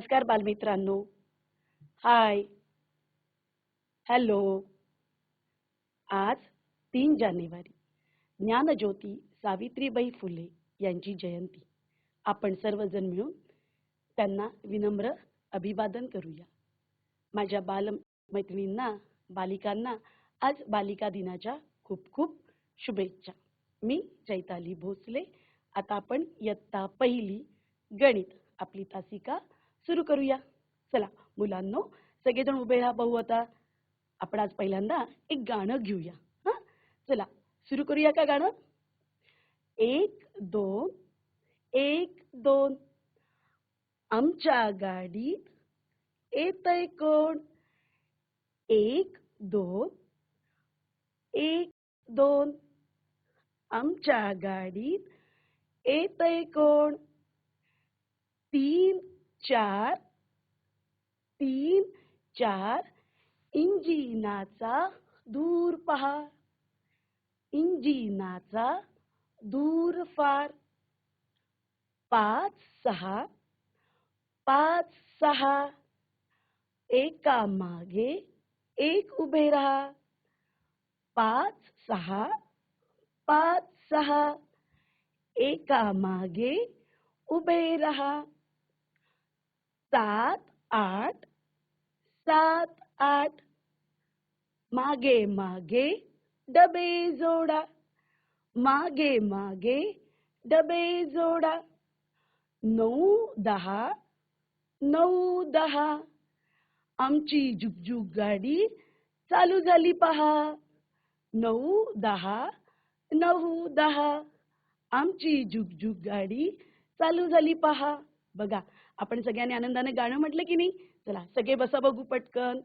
नमस्कार बालमित्रांनो. हाय. हॅलो आज तीन जानेवारी. ज्ञानज्योती सावित्रीबाई फुले यांची जयंती. आपण सर्वजण मिळून त्यांना विनम्र अभिवादन करूया. माझ्या बाल मैत्रिणींना बालिकांना आज बालिका दिनाच्या खूप खूप शुभेच्छा. मी चैताली भोसले. आता आपण इयत्ता पहिली गणित आपली तासिका सुरू करूया. चला मुलांनो सगळेजण उभे राहा पाहू आता. आपण आज पहिल्यांदा एक गाणं घेऊया. हा? चला सुरू करूया का गाणं? एक दोन एक दोन. आमच्या गाडीत येतय कोण? एक दोन एक दोन. आमच्या गाडीत येतय कोण? तीन चार तीन चार इंजिनाचा दूर पहा इंजिनाचा दूर फार पाच सहा पाच सहा. एका मागे एक उभे राहा. पाच सहा पाच सहा. एका मागे उभे राहा. सात आठ सात आठ. मागे मागे डबे जोडा. मागे मागे डबे जोडा. नऊ दहा नऊ दहा. आमची जुगजुग गाडी चालू झाली पहा. नऊ दहा नऊ दहा. आमची जुगजुग गाडी चालू झाली पहा. बघा आपण सगळ्यांनी आनंदाने गाणं म्हटलं की नाही? चला सगळे बसा बघू पटकन.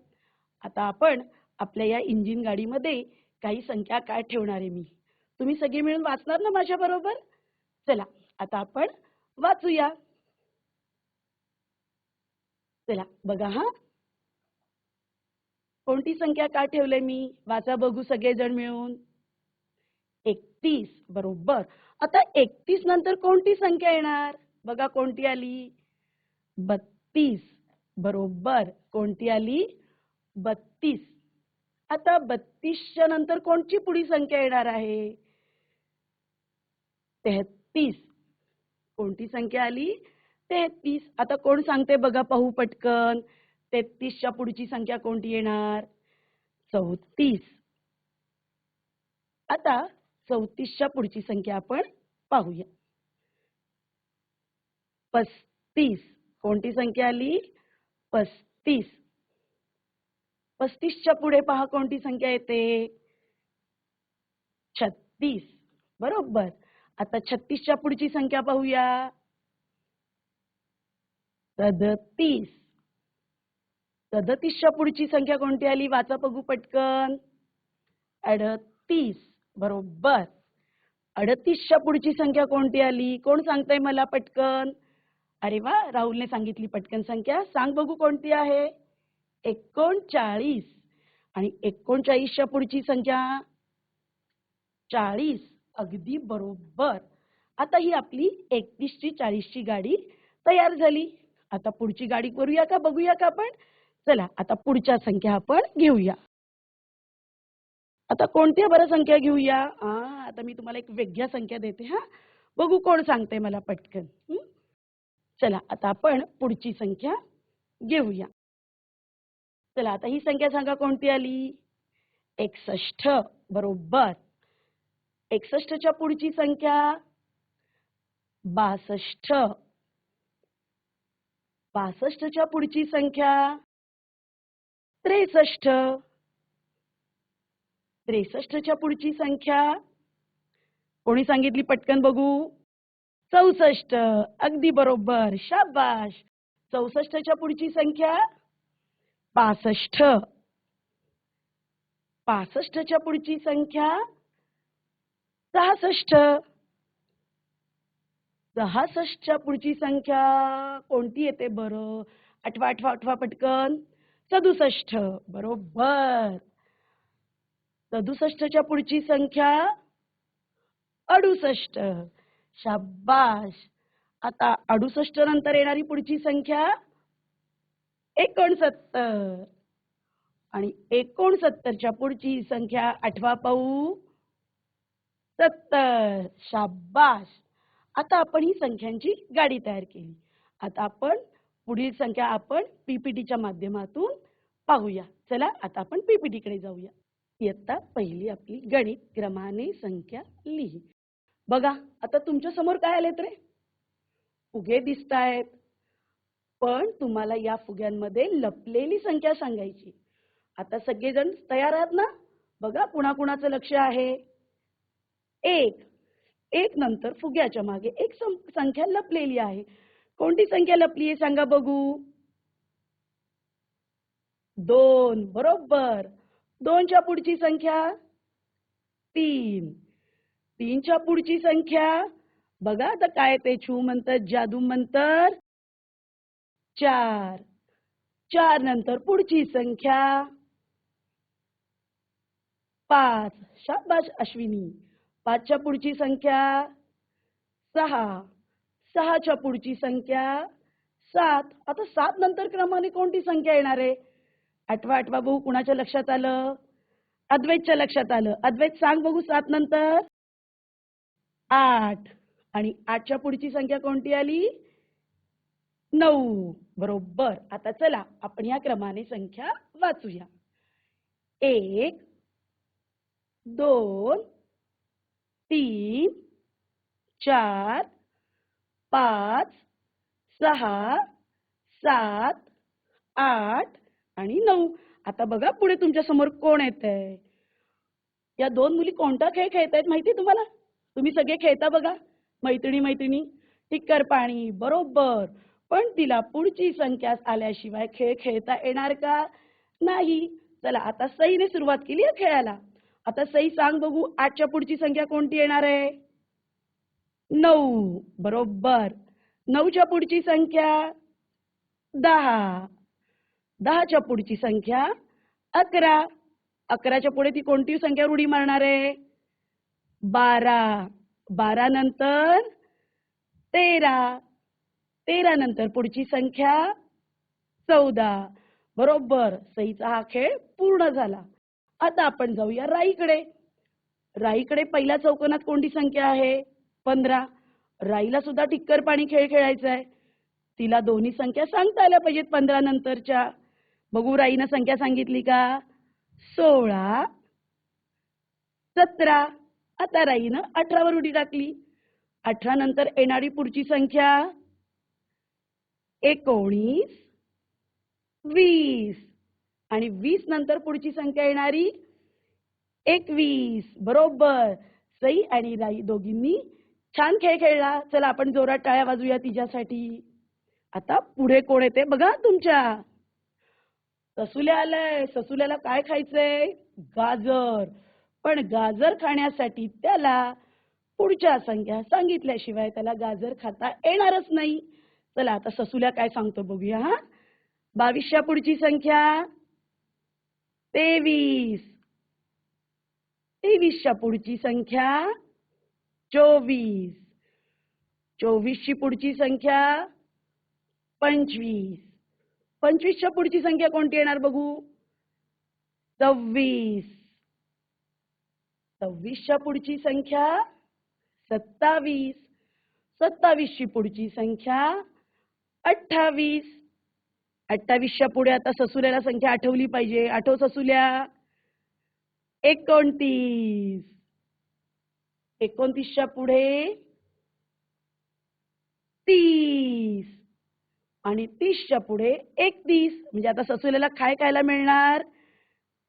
आता आपण आपल्या या इंजिन गाडीमध्ये काही संख्या काय ठेवणार आहे मी? तुम्ही सगळे मिळून वाचणार ना माझ्या बरोबर? चला आता आपण वाचूया. चला बघा हा. कोणती संख्या का ठेवलंय मी? वाचा बघू सगळेजण मिळून. एकतीस बरोबर. आता एकतीस नंतर कोणती संख्या येणार? बघा कोणती आली. बत्तीस. बरोबर. कोणती आली? बत्तीस. आता बत्तीसच्या नंतर कोणची पुढी संख्या येणार आहे? तेहतीस कोणती संख्या आली? तेहतीस आता कोण सांगते बघा पाहू पटकन. तेहतीसच्या पुढची संख्या कोणती येणार? चौतीस. आता चौतीसच्या पुढची संख्या आपण पाहूया. पस्तीस. कोणती संख्या आली? पस्तीस. पस्तीसच्या पुढे पहा कोणती संख्या येते? छत्तीस. बरोबर. आता छत्तीसच्या पुढची संख्या पाहूया. सदतीस. सदतीसच्या पुढची संख्या कोणती आली? वाचा बघू पटकन. अडतीस. बरोबर. अडतीसच्या पुढची संख्या कोणती आली? कोण सांगताय मला पटकन? अरे वा राहुलने सांगितली पटकन संख्या. सांग बघू कोणती आहे. एकोणचाळीस. आणि एकोणचाळीसच्या पुढची संख्या? चाळीस. अगदी बरोबर. आता ही आपली एकतीसची चाळीसची गाडी तयार झाली. आता पुढची गाडी करूया का बघूया का आपण? चला आता पुढच्या संख्या आपण घेऊया. आता कोणत्या बरं संख्या घेऊया? आता मी तुम्हाला एक वेगळ्या संख्या देते हा. बघू कोण सांगते मला पटकन. चला आता आपण पुढची संख्या घेऊया. चला आता ही संख्या सांगा कोणती आली? एकसष्ट बरोबर. एकसष्टच्या पुढची संख्या? बासष्ट बासष्टच्या पुढची संख्या? त्रेसष्ट त्रेसष्टच्या पुढची संख्या? कोणी सांगितली? पटकन बघू. चौसष्ट अगदी बरोबर. शाबाश चौसष्टच्या पुढची संख्या? पासष्ट. पासष्टच्या पुढची संख्या? सहासष्ट. सहासष्टच्या पुढची संख्या कोणती येते बरं? आठवा आठवा आठवा पटकन. सदुसष्ट. बरोबर. सदुसष्टच्या पुढची संख्या? अडुसष्ट. शाबाश आता अडुसष्ट नंतर येणारी पुढची संख्या एकोणसत्तर. आणि एकोणसत्तरच्या पुढची संख्या आठवा पाहू सत्तर. शाबाश आता आपण ही संख्यांची गाडी तयार केली. आता आपण पुढील संख्या आपण पीपीटीच्या माध्यमातून पाहूया. चला आता आपण पीपीटी कडे जाऊया. इयत्ता पहिली आपली गणित क्रमाने संख्या लिही. बघा आता तुमच्यासमोर काय आलेत रे? फुगे दिसतायत. पण तुम्हाला या फुग्यांमध्ये लपलेली संख्या सांगायची. आता सगळेजण तयार आहात ना? बघा कुणा कुणाचं लक्ष आहे. एक. एक नंतर फुग्याच्या मागे एक संख्या लपलेली आहे. कोणती संख्या लपली आहे सांगा बघू. दोन. बरोबर. दोनच्या पुढची संख्या तीन. तीनच्या पुढची संख्या. बघा आता काय ते छू म्हणतात जादू म्हणतात. चार. चार नंतर पुढची संख्या. पाच. शाबाश अश्विनी. पाचच्या पुढची संख्या. सहा. सहाच्या पुढची संख्या. सात. आता सात नंतर क्रमाने कोणती संख्या येणार आहे? आठवा आठवा बघू कुणाच्या लक्षात आलं? अद्वैतच्या लक्षात आलं. अद्वैत सांग बघू सात नंतर. आठ. आणि आठच्या पुढची संख्या कोणती आली? नऊ. बरोबर. आता चला आपण या क्रमाने संख्या वाचूया. एक दोन तीन चार पाच सहा सात आठ आणि नऊ. आता बघा पुढे तुमच्यासमोर कोण येत आहे या दोन मुली कोणता खेळ खेळतायत माहिती तुम्हाला? तुम्ही सगळे खेळता बघा. मैत्रिणी मैत्रिणी टिक्कर पाणी बरोबर. पण तिला पुढची संख्या आल्याशिवाय खेळ खेळता येणार का? नाही. चला आता सईने सुरुवात केली आहे खेळायला. आता सई सांग बघू आठच्या पुढची संख्या कोणती येणार आहे? नऊ. बरोबर. नऊच्या पुढची संख्या दहा. दहाच्या पुढची संख्या अकरा. अकराच्या पुढे ती कोणती संख्या रूढी मारणार आहे? बारा. बारा नंतर तेरा. तेरा नंतर पुढची संख्या चौदा. बरोबर. सईचा हा खेळ पूर्ण झाला. आता आपण जाऊया राईकडे. राईकडे पहिल्या चौकोनात कोणती संख्या आहे? पंधरा. राईला सुद्धा टिक्कर पाणी खेळ खेळायचा आहे. तिला दोन्ही संख्या सांगता आल्या पाहिजेत पंधरा नंतरच्या. बघू राईनं संख्या सांगितली का? सोळा. सतरा. आता राईनं अठरावर उडी टाकली. अठरा नंतर येणारी पुढची संख्या. एकोणीस वीस. आणि वीस नंतर पुढची संख्या येणारी एकवीस. बरोबर. सई आणि राई दोघींनी छान खेळ खेळला. चला आपण जोरात टाळ्या वाजूया तिच्यासाठी. आता पुढे कोण येते? बघा तुमच्या. ससुल्या आलंय. ससुल्याला काय खायचंय? गाजर. पण गाजर खाण्यासाठी त्याला पुढच्या संख्या सांगितल्याशिवाय त्याला गाजर खाता येणारच नाही. चला आता ससुल्या काय सांगतो बघूया हा. बावीसच्या पुढची संख्या. तेवीस. तेवीसच्या पुढची संख्या. चोवीस. चोवीसची पुढची संख्या. पंचवीस. पंचवीसच्या पुढची संख्या कोणती येणार बघू? सव्वीस. सव्वीसच्या पुढची संख्या सत्तावीस. सत्तावीसची पुढची संख्या अठ्ठावीस. अठ्ठावीसच्या पुढे आता ससुल्याला संख्या आठवली पाहिजे. आठव ससुल्या एकोणतीस. एकोणतीसच्या पुढे तीस. आणि तीसच्या पुढे एकतीस. म्हणजे आता ससुल्याला काय खायला मिळणार?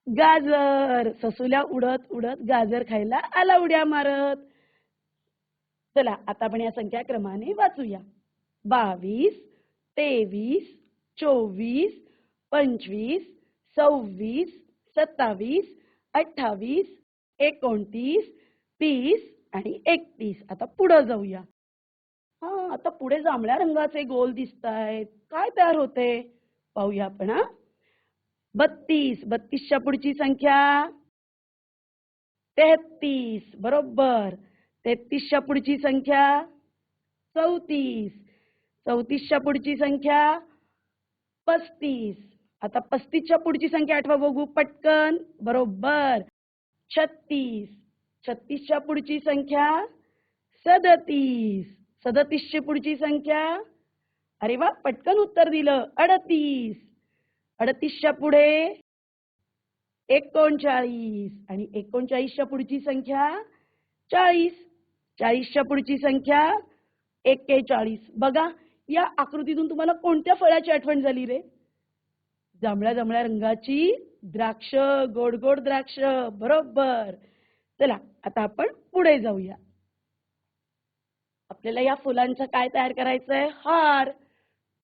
गाजर. ससुल्या उडत उडत गाजर खायला आला उड्या मारत. चला आता आपण या संख्या क्रमाने वाचूया. बावीस तेवीस चोवीस पंचवीस सव्वीस सत्तावीस अठ्ठावीस एकोणतीस तीस आणि एकतीस. आता पुढे जाऊया. हा आता पुढे जांभळ्या रंगाचे गोल दिसत आहेत काय तयार होते? पाहूया आपण हा. बत्तीस बत्तीसच्या पुढची संख्या. तेहतीस बरोबर. तेहतीसच्या पुढची संख्या. चौतीस. चौतीसच्या पुढची संख्या. पस्तीस. आता पस्तीसच्या पुढची संख्या आठवा बघू पटकन. बरोबर. छत्तीस. छत्तीसच्या पुढची संख्या. सदतीस. सदतीसची पुढची संख्या. अरे वा पटकन उत्तर दिलं. अडतीस. अडतीसच्या पुढे एकोणचाळीस आणि एकोणचाळीसच्या पुढची संख्या चाळीस. चाळीसच्या पुढची संख्या एक्केचाळीस. बघा या आकृतीतून तुम्हाला कोणत्या फळाची आठवण झाली रे? जांभळ्या जांभळ्या रंगाची द्राक्ष गोड गोड द्राक्ष बरोबर. चला आता आपण पुढे जाऊया. आपल्याला या फुलांचा काय तयार करायचंय? हार.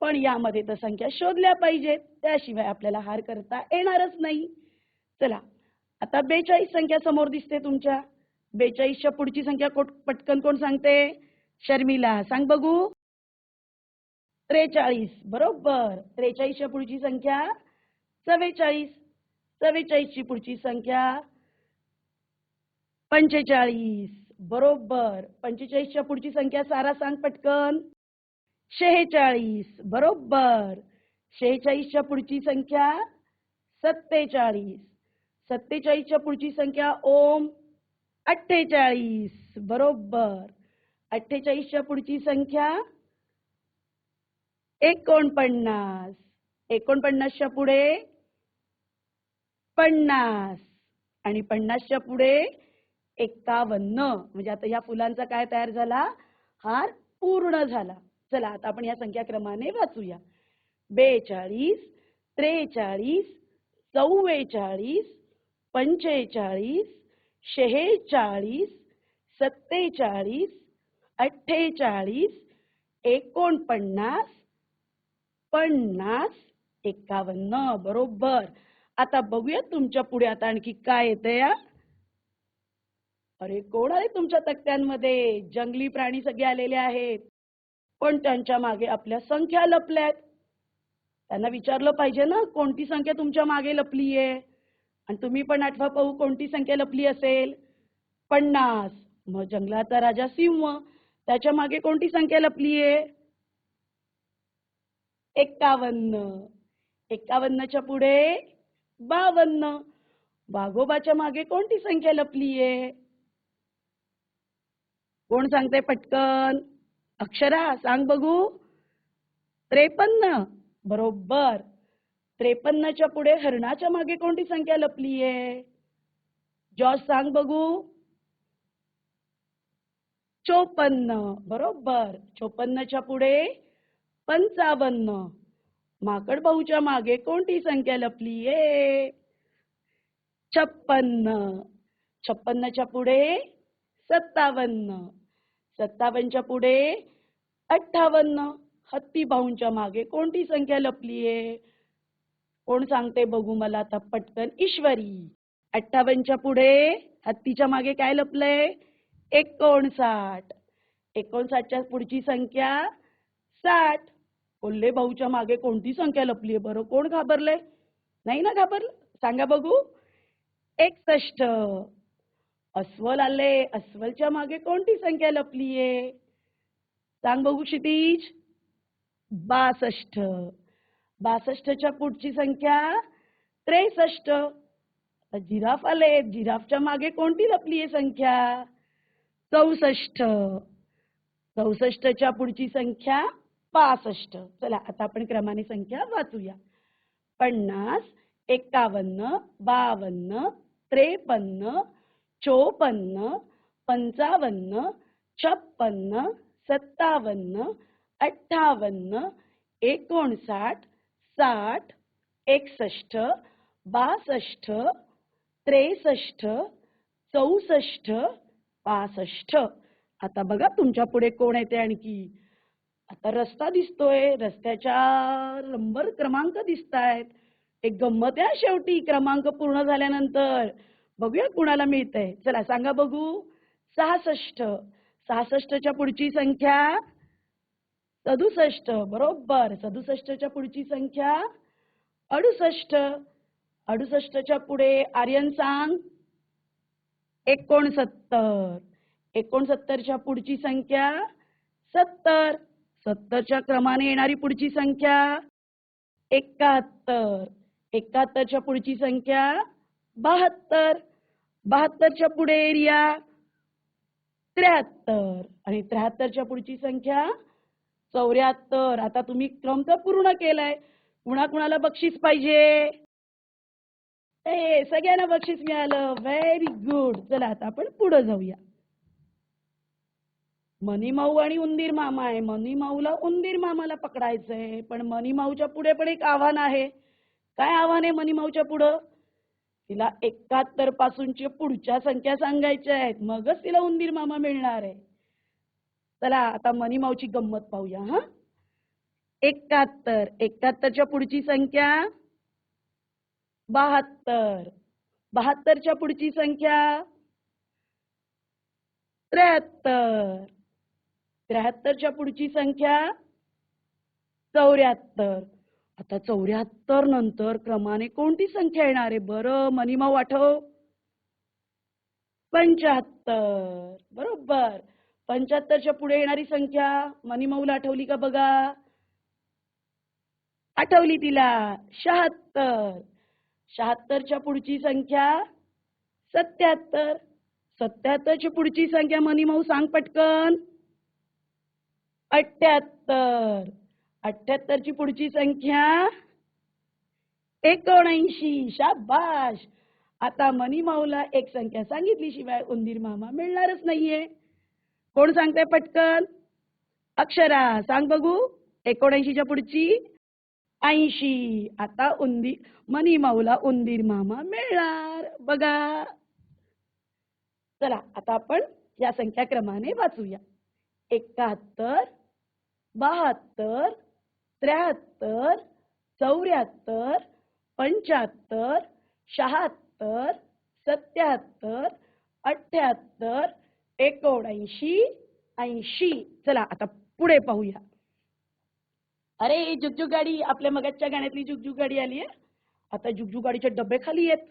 पण यामध्ये तर संख्या शोधल्या पाहिजेत. त्याशिवाय आपल्याला हार करता येणारच नाही. चला आता बेचाळीस संख्या समोर दिसते तुमच्या. बेचाळीसच्या पुढची संख्या कोट- पटकन कोण सांगते? शर्मिला सांग बघू. त्रेचाळीस बरोबर. त्रेचाळीसच्या पुढची संख्या चव्वेचाळीस. चव्वेचाळीसची पुढची संख्या पंचेचाळीस. बरोबर. पंचेचाळीसच्या पुढची संख्या सारा सांग पटकन. शेहेचाळीस. बरोबर. शेहेचाळीसच्या पुढची संख्या सत्तेचाळीस. सत्तेचाळीसच्या पुढची संख्या ओम अठ्ठेचाळीस. बरोबर. अठ्ठेचाळीसच्या पुढची संख्या एकोणपन्नास. एकोणपन्नासच्या पुढे पन्नास. आणि पन्नासच्या पुढे एक्कावन्न म्हणजे आता ह्या फुलांचा काय तयार झाला? हार पूर्ण झाला. चला आता आपण या संख्या क्रमाने वाचूया. बेचाळीस त्रेचाळीस चव्वेचाळीस पंचेचाळीस शेहेचाळीस सत्तेचाळीस अठ्ठेचाळीस एकोणपन्नास पन्नास एकावन्न बरोबर. आता बघूया तुमच्यापुढे आता आणखी काय येतं या अरे कोण आहे तुमच्या तक्त्यांमध्ये? जंगली प्राणी सगळे आलेले आहेत. पण त्यांच्या मागे आपल्या संख्या लपल्यात. त्यांना विचारलं पाहिजे ना कोणती संख्या तुमच्या मागे लपली आहे आणि तुम्ही पण आठवा पाहू कोणती संख्या लपली असेल? पन्नास. मग जंगलाचा राजा सिंह त्याच्यामागे कोणती संख्या लपली आहे एक्कावन्न एक्कावन्नच्या पुढे बावन्न. वाघोबाच्या मागे कोणती संख्या लपली आहे कोण सांगते पटकन? अक्षरा सांग बघू. त्रेपन्न बरोबर. त्रेपन्नच्या पुढे हरणाच्या मागे कोणती संख्या लपली आहे जॉर्ज सांग बघू. चोपन्न बरोबर. चोपन्नच्या पुढे पंचावन्न. माकड भाऊच्या मागे कोणती संख्या लपली आहे छप्पन्न. छप्पन्नच्या पुढे सत्तावन्न. सत्तावन्नच्या पुढे अठ्ठावन्न हत्ती भाऊंच्या मागे. कोणती संख्या लपली आहे? कोण सांगते बघू मला आता पटकन. ईश्वरी. अठ्ठावन्नच्या पुढे हत्तीच्या मागे काय लपलंय? एकोणसाठ. एकोणसाठच्या पुढची संख्या साठ. कोल्हे भाऊच्या मागे कोणती संख्या लपली आहे? बरं कोण घाबरलंय? नाही ना घाबरलं? सांगा बघू. एकसष्ट. अस्वल आले. अस्वलच्या मागे कोणती संख्या लपलीये? सांग बघू क्षितिज. बासष्ट. बासष्टच्या पुढची संख्या त्रेसष्ट. जिराफ आले. जिराफच्या मागे कोणती लपली आहे संख्या? चौसष्ट. चौसष्टच्या पुढची संख्या पासष्ट. चला आता आपण क्रमाने संख्या वाचूया. पन्नास एकावन्न बावन्न त्रेपन्न चोपन्न पंचावन्न छप्पन्न सत्तावन्न अठ्ठावन्न एकोणसाठ साठ एकसष्ट बासष्ट त्रेसष्ट चौसष्ट पासष्ट. आता बघा तुमच्यापुढे कोण येते आणखी. आता रस्ता दिसतोय रस्त्याच्या नंबर क्रमांक दिसत आहेत एक गंमत आहे शेवटी क्रमांक पूर्ण झाल्यानंतर. बघूया कुणाला मिळतंय. चला सांगा बघू. सहासष्ट. सहासष्टच्या पुढची संख्या सदुसष्ट बरोबर. सदुसष्टच्या पुढची संख्या अडुसष्ट. अडुसष्टच्या पुढे आर्यन सांग एकोणसत्तर. एकोणसत्तरच्या पुढची संख्या सत्तर. सत्तरच्या क्रमाने येणारी पुढची संख्या एकाहत्तर. एकाहत्तरच्या पुढची संख्या बहात्तर. बहात्तरच्या पुढे एरिया त्र्याहत्तर. आणि त्र्याहत्तरच्या पुढची संख्या चौऱ्याहत्तर. आता तुम्ही क्रम तर पूर्ण केलाय. कुणा कुणाला बक्षीस पाहिजे? ए सगळ्यांना बक्षीस मिळालं. व्हेरी गुड चला आता आपण पुढे जाऊया. मनी माऊ आणि उंदीर मामा आहे. मनी माऊला उंदीर मामाला पकडायचंय. पण मनी माऊच्या पुढे पण एक आव्हान आहे. काय आव्हान आहे मनी माऊच्या पुढं? तिला एकाहत्तर पासूनचे पुढच्या संख्या सांगायच्या आहेत. मगच तिला उंदीर मामा मिळणार आहे. चला आता मनी माऊची गंमत पाहूया हा? एकाहत्तर. एकाहत्तरच्या पुढची संख्या? बहात्तर. बहात्तरच्या पुढची संख्या? त्र्याहत्तर. त्र्याहत्तरच्या पुढची संख्या? चौऱ्याहत्तर. आता चौऱ्याहत्तर नंतर क्रमाने कोणती संख्या येणार आहे? बरं मनीमाऊ आठव पंच्याहत्तर. बरोबर. पंच्याहत्तरच्या पुढे येणारी संख्या. मनीमाऊला आठवली का बघा? आठवली तिला. शहात्तर. शहात्तरच्या पुढची संख्या सत्याहत्तर. सत्याहत्तरची पुढची संख्या मनीमाऊ सांग पटकन. अठ्याहत्तर. अठ्याहत्तरची पुढची संख्या एकोणऐंशी. शाबाश आता मनीमाऊला एक संख्या सांगितली शिवाय उंदीर मामा मिळणारच नाहीये. कोण सांगताय पटकन? अक्षरा सांग बघू. एकोणऐंशीच्या पुढची ऐंशी. आता उंदीर मनी माऊला उंदीर मामा मिळणार. बघा. चला आता आपण या संख्या क्रमाने वाचूया. एकाहत्तर बहात्तर त्र्याहत्तर चौऱ्याहत्तर पंच्याहत्तर शहात्तर सत्याहत्तर अठ्याहत्तर एकोणऐंशी ऐंशी. चला आता पुढे पाहूया. अरे जुगजुग गाडी आपल्या मगाच्या गाण्यातली जुगजुग गाडी आली आहे. आता जुगजुग गाडीचे डबे खाली आहेत.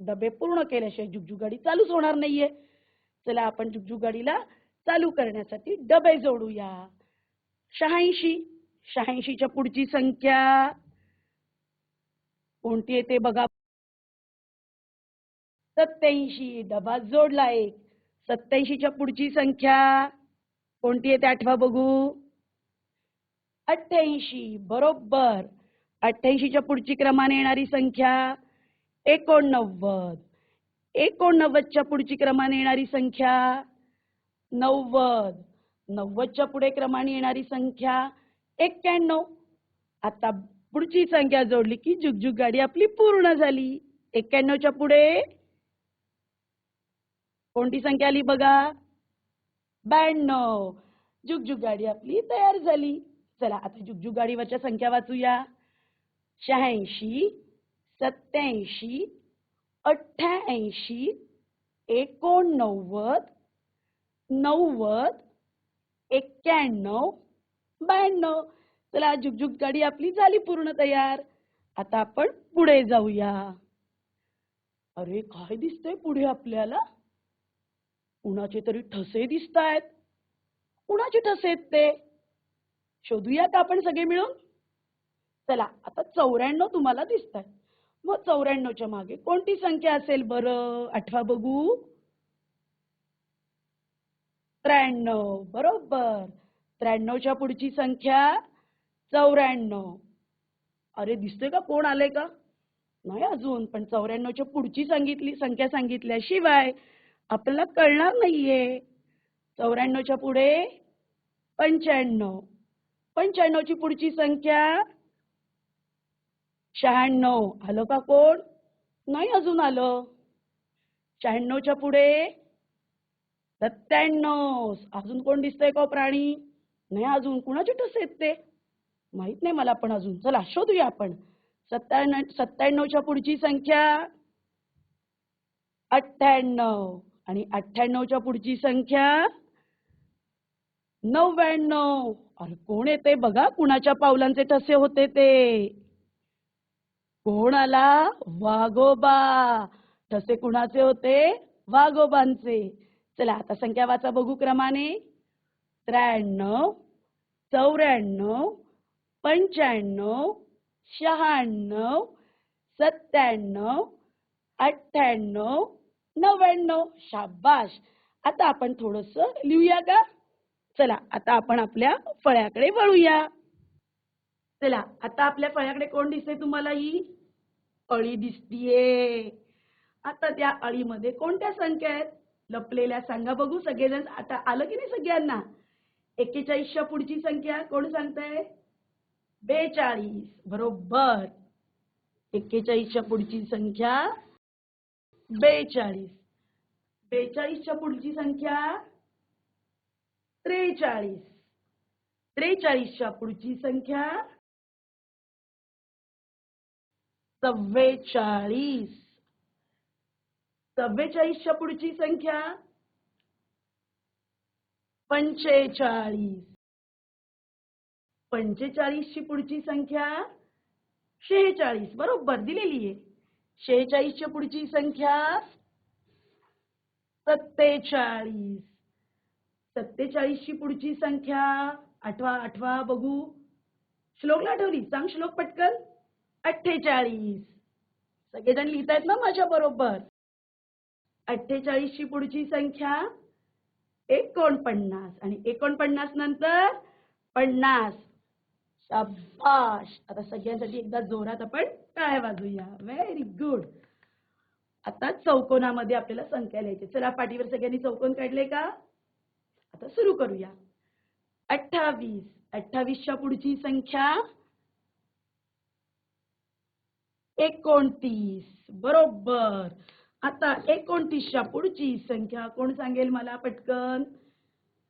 डबे पूर्ण केल्याशिवाय जुगजुग गाडी चालूच होणार नाहीये. चला आपण जुगजुग गाडीला चालू करण्यासाठी डबे जोडूया. शहाऐंशी शहाऐंशीच्या पुढची संख्या. कोणती येते बघा. सत्याऐंशी डबा जोडला एक. सत्याऐंशीच्या पुढची संख्या. कोणती येते आठवा बघू. अठ्ठ्याऐंशी बरोबर. अठ्ठ्याऐंशीच्या पुढची क्रमाने येणारी संख्या. एकोणनव्वद. एकोणनव्वदच्या पुढची क्रमाने येणारी संख्या. नव्वद. नव्वदच्या पुढे क्रमाने येणारी संख्या. एक्क्याण्णव. आता पुढची संख्या जोडली की जुगजुग गाडी आपली पूर्ण झाली. एक्क्याण्णवच्या पुढे. कोणती संख्या आली बघा? ब्याण्णव. जुगजुग गाडी आपली तयार झाली. चला आता जुगजुग गाडीवरच्या संख्या वाचूया. शहाऐंशी सत्याऐंशी अठ्ठ्याऐंशी एकोणनव्वद नव्वद एक्क्याण्णव ब्याण्णव. चला झुकझुक गाडी आपली झाली पूर्ण तयार. आता आपण पुढे जाऊया. अरे काय दिसतंय पुढे आपल्याला? कुणाचे तरी ठसे दिसत आहेत. कुणाचे ठसे आहेत ते? शोधूया का आपण सगळे मिळून. चला आता चौऱ्याण्णव तुम्हाला दिसत आहेत. मग चौऱ्याण्णवच्या मागे कोणती संख्या असेल बरं? आठवा बघू. त्र्याण्णव. बरोबर. त्र्याण्णवच्या पुढची संख्या चौऱ्याण्णव. अरे दिसतोय का कोण आलंय का? नाही अजून पण चौऱ्याण्णवच्या पुढची सांगितली संख्या सांगितल्याशिवाय आपल्याला कळणार नाहीये. चौऱ्याण्णवच्या पुढे पंच्याण्णव. पंच्याण्णवची पुढची संख्या शहाण्णव. आलं का कोण? नाही अजून आलं. शहाण्णवच्या पुढे सत्त्याण्णव. अजून कोण दिसतंय का हो प्राणी? नाही अजून कुणाचे टस आहेत ते? माहीत नाही मला पण अजून. चला शोधूया आपण. सत्त्याण्णव सत्त्याण्णवच्या पुढची संख्या. अठ्ठ्याण्णव. आणि अठ्ठ्याण्णवच्या पुढची संख्या नव्याण्णव. अरे कोण येते? बघा कुणाच्या पावलांचे ठसे होते ते. कोण आला वाघोबा. ठसे कुणाचे होते? वाघोबांचे. चला आता संख्या वाचा बघू क्रमाने. त्र्याण्णव चौऱ्याण्णव पंच्याण्णव शहाण्णव सत्त्याण्णव अठ्ठ्याण्णव नव्याण्णव. शाबाश आता आपण थोडस लिहूया का चला आता आपण आपल्या फळ्याकडे वळूया. चला आता आपल्या फळ्याकडे कोण दिसते तुम्हाला ही? अळी दिसतीये. आता त्या अळीमध्ये कोणत्या संख्या आहेत? लपलेल्या सांगा बघू सगळेजण. आता आलं की नाही सगळ्यांना? एक्केचाळीसच्या संख्या कोण सांगताय? बेचाळीस. बरोबर. एक्केचाळीसच्या संख्या बेचाळीस. बेचाळीसच्या पुढची संख्या त्रेचाळीस. त्रेचाळीसच्या पुढची संख्या चव्वेचाळीस. चव्वेचाळीसच्या पुढची संख्या पंचेचाळीस. पंचेचाळीसची पुढची संख्या शेहेचाळीस. बरोबर दिलेली आहे. शेहेचाळीसच्या पुढची संख्या सत्तेचाळीस. सत्तेचाळीसची पुढची संख्या आठवा आठवा बघू. श्लोकला आठवली सांग श्लोक पटकन. अठ्ठेचाळीस. सगळेजण लिहितायत ना माझ्या बरोबर? अठ्ठेचाळीसची पुढची संख्या एकोणपन्नास. आणि एकोणपन्नास नंतर पन्नास. शाबाश. आता सगळ्यांसाठी एकदा जोरात आपण टाळ्या वाजूया व्हेरी गुड आता चौकोनामध्ये आपल्याला संख्या लिहायची. चला पाठीवर सगळ्यांनी चौकोन काढले का? आता सुरू करूया. अठ्ठावीस. अठ्ठावीसच्या पुढची संख्या एकोणतीस. बरोबर. आता एकोणतीसच्या पुढची संख्या कोण सांगेल मला पटकन?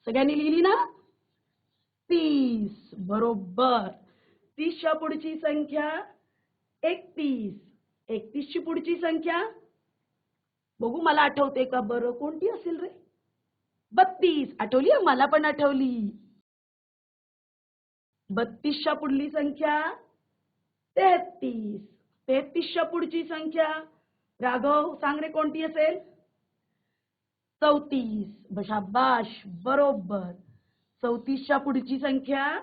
सगळ्यांनी लिहिली ना? तीस बरोबर. तीसच्या पुढची संख्या एकतीस. एकतीसची पुढची संख्या? बघू मला आठवते का? बरं कोणती असेल रे? बत्तीस. आठवली? मला पण आठवली. बत्तीसच्या पुढली संख्या तेहतीस. तेहतीसच्या पुढची संख्या राघव सांग रे कोणती असेल? चौतीस. शाबाश बरोबर. चौतीसच्या पुढची संख्या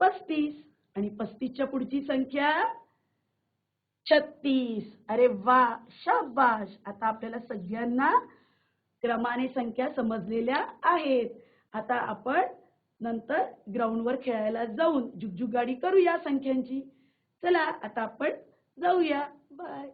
पस्तीस. आणि पस्तीसच्या पुढची संख्या छत्तीस. अरे वा शाबाश. आता आपल्याला सगळ्यांना क्रमाने संख्या समजलेल्या आहेत. आता आपण नंतर ग्राउंडवर खेळायला जाऊन जुगजुगाडी करूया संख्यांची. चला आता आपण जाऊया. बाय